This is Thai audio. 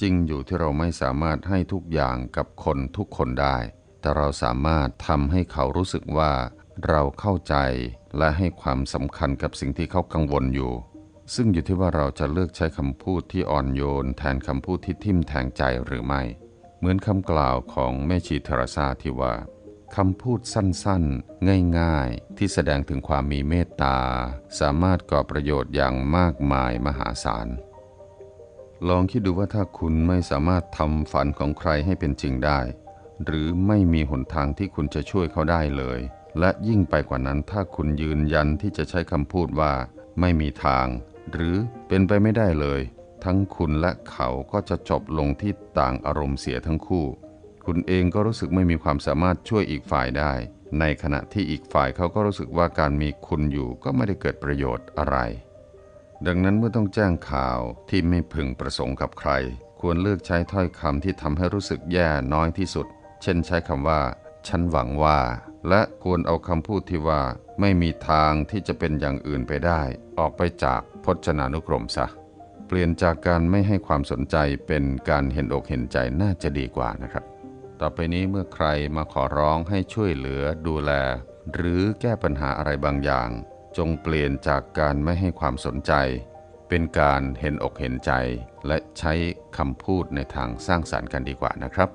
จริงอยู่ที่เราไม่สามารถให้ทุกอย่างกับคนทุกคนได้ แต่เราสามารถทำให้เขารู้สึกว่า เราเข้าใจและให้ความสำคัญกับสิ่งที่เขากังวลอยู่ ซึ่งอยู่ที่ว่าเราจะเลือกใช้คำพูดที่อ่อนโยน แทนคำพูดที่ทิ่มแทงใจหรือไม่ เหมือนคำกล่าวของแม่ชีเทเรซาที่ว่าคำพูดสั้นๆ ง่ายๆ ที่แสดงถึงความมีเมตตา สามารถก่อประโยชน์อย่างมากมายมหาศาล ลองคิดดูว่าถ้าคุณไม่สามารถทำฝันของใครให้เป็นจริงได้ หรือไม่มีหนทางที่คุณจะช่วยเขาได้เลย และยิ่งไปกว่านั้นถ้าคุณยืนยันที่จะใช้คำพูดว่า ไม่มีทาง หรือเป็นไปไม่ได้เลย ทั้งคุณและเขาก็จะจบลงที่ต่างอารมณ์เสียทั้งคู่ คุณเองก็รู้สึกไม่มีความสามารถช่วยอีกฝ่ายได้ ในขณะที่อีกฝ่ายเขาก็รู้สึกว่าการมีคุณอยู่ก็ไม่ได้เกิดประโยชน์อะไร ดังนั้นเมื่อต้องแจ้งข่าวที่ไม่พึงประสงค์กับใคร ควรเลือกใช้ถ้อยคำที่ทำให้รู้สึกแย่น้อยที่สุด เช่นใช้คำว่า ฉันหวังว่า และควรเอาคำพูดที่ว่า ไม่มีทางที่จะเป็นอย่างอื่นไปได้ ออกไปจากพจนานุกรมซะ เปลี่ยนจากการไม่ให้ความสนใจเป็นการเห็นอกเห็นใจน่าจะดีกว่านะครับ ต่อไปนี้เมื่อใครมาขอร้องให้ช่วยเหลือดูแล หรือแก้ปัญหาอะไรบางอย่าง จงเปลี่ยนจากการไม่ให้ความสนใจ เป็นการเห็นอกเห็นใจ และใช้คำพูดในทางสร้างสารรค์กันดีกว่านะครับ